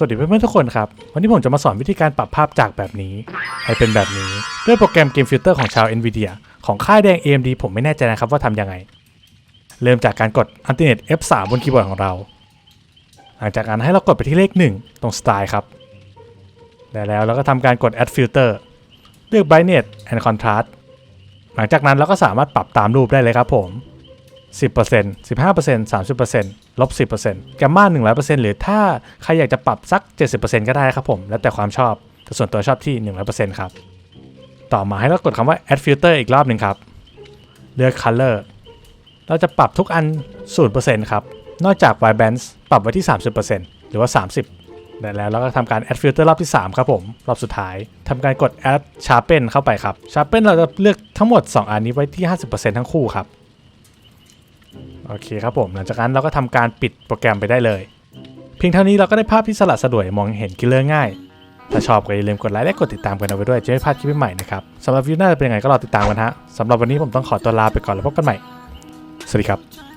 สวัสดีเพื่อนๆทุกคนครับ วันนี้ผมจะมาสอนวิธีการปรับภาพจากแบบนี้ ให้เป็นแบบนี้ ด้วยโปรแกรมเกมฟิลเตอร์ของชาว NVIDIA ของค่ายแดง AMD ผมไม่แน่ใจนะครับว่าทำยังไง เริ่มจากการกด Alternate F3 บนคีย์บอร์ดของเรา หลังจากนั้นให้เรากดไปที่เลข 1 ตรง Style ครับและแล้วเราก็ทำการกด Add Filter เลือก Brightness and Contrast หลังจากนั้นเราก็สามารถปรับตามรูปได้เลยครับผม 10% 15% 30%ลบ 10%แกมมา100%หรือถ้าใครอยากจะปรับสัก 70%ก็ได้ครับผม แล้วแต่ความชอบ แต่ส่วนตัวชอบที่ 100%ครับ ต่อมาให้เรากดคำว่า add filter อีกรอบหนึ่งครับ เลือก color เราจะปรับทุกอัน 0%ครับ นอกจาก white balance ปรับไว้ที่ 30%หรือว่า 30และแล้วเราก็ทำการ add filter รอบที่ 3 ครับผม รอบสุดท้ายทำการกด add sharpen เข้าไปครับ sharpen เราจะเลือกทั้งหมด 2 อันนี้ไว้ที่ 50%ทั้งคู่ครับ โอเคครับผม หลังจากนั้นเราก็ทำการปิดโปรแกรมไปได้เลย เพียงเท่านี้เราก็ได้ภาพที่สลัดสะดวยมองเห็นกิลเลอร์ง่าย ถ้าชอบก็อย่าลืมกดไลค์และกดติดตามกันเอาไว้ด้วยจะไม่พลาดคลิปใหม่ๆนะครับสำหรับวิวหน้าจะเป็นยังไงก็รอติดตามกันฮะสำหรับวันนี้ผมต้องขอตัวลาไปก่อนแล้วพบกันใหม่ สวัสดีครับ